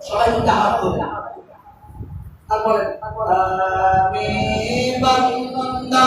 সবাই কিন্তু হাত তোলে তারপরে আমি বান্দা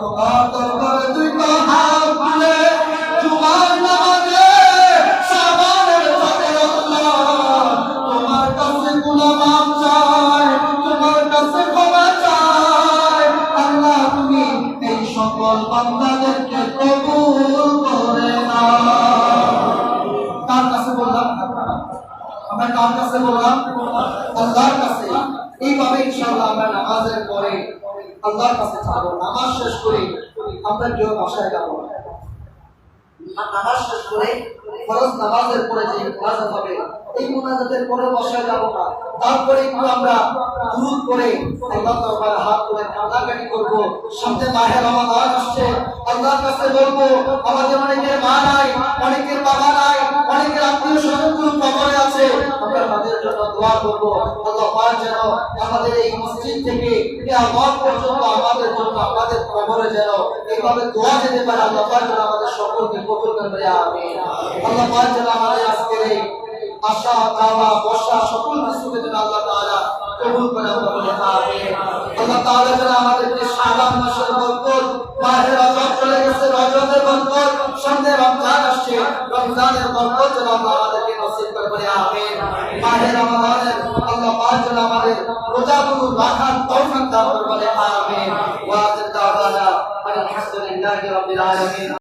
তোমার দরবারে দুইটা হাত তুলে তোমার নামে কার কাছে বললাম? আল্লাহর কাছে। এইভাবে ইনশাআল্লাহ আমরা নামাজের পরে আল্লাহর কাছে নামাজ শেষ করে আমরা কেউ বাসায় যাব। তারপরে আমরা আল্লাহ কাছে বলব মা নাই, অনেকের বাবা দোয়া করব। আল্লাহ পাক যেন আমাদের এই মসজিদ থেকে কিয়ামত পর্যন্ত আমাদের জন্য, আমাদের কবরে যেন এইভাবে দোয়া যেতে পারে, আল্লাহ পাক যেন আমাদের সকলকে কবুল করে আমিন। আল্লাহ পাক যেন আমাদের আজকের আমরা আমাদেরকে রজবের বরকত, সামনে রমজান আসছে। রমজানের বরকত যেন আল্লাহ আমাদেরকে নসিব করে বলে, আমিন। মাহে রমাদানের আল্লাহ পাক যেন আমাদের রোজাগুলো রাখার তৌফিক দান করে বলে, আমিন। ওয়া আখির দাওয়ানা আলহামদুলিল্লাহি রাব্বিল আলামিন।